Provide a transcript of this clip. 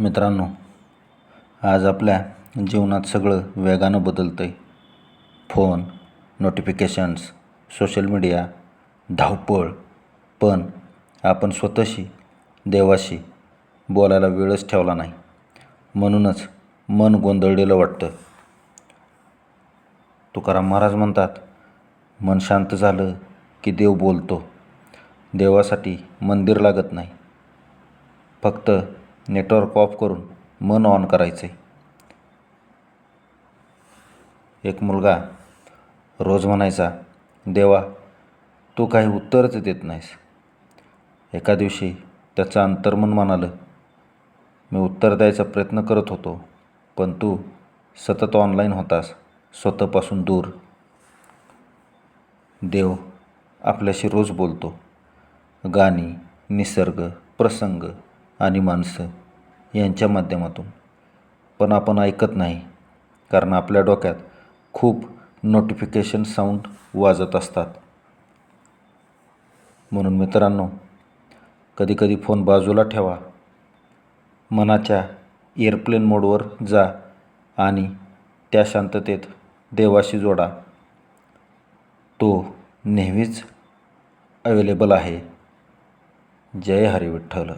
मित्रांनो आज आपल्या जीवनात सगळं वेगानं बदलतं आहे फोन नोटिफिकेशन्स सोशल मीडिया धावपळ. पण आपण स्वतःशी देवाशी बोलायला वेळच ठेवला नाही. म्हणूनच मन गोंधळलेलं वाटतं. तुकाराम महाराज म्हणतात मन शांत झालं की देव बोलतो. देवासाठी मंदिर लागत नाही. फक्त नेटवर्क ऑफ करून मन ऑन करायचं. आहे एक मुलगा रोज म्हणायचा देवा तू काही उत्तरच देत नाहीस. एका दिवशी त्याचं अंतर्मन म्हणालं मी उत्तर द्यायचा प्रयत्न करत होतो पण तू सतत ऑनलाईन होतास स्वतःपासून दूर. देव आपल्याशी रोज बोलतो. गाणी निसर्ग प्रसंग आणि माणसं. यांच्या माध्यमातून. पण आपण ऐकत नाही कारण आपल्या डोक्यात खूप नोटिफिकेशन साऊंड वाजत असतात. म्हणून मित्रांनो कधीकधी फोन बाजूला ठेवा. मनाच्या एअरप्लेन मोडवर जा आणि त्या शांततेत देवाशी जोडा. तो नेहमीच अवेलेबल आहे. जय हरी विठ्ठल.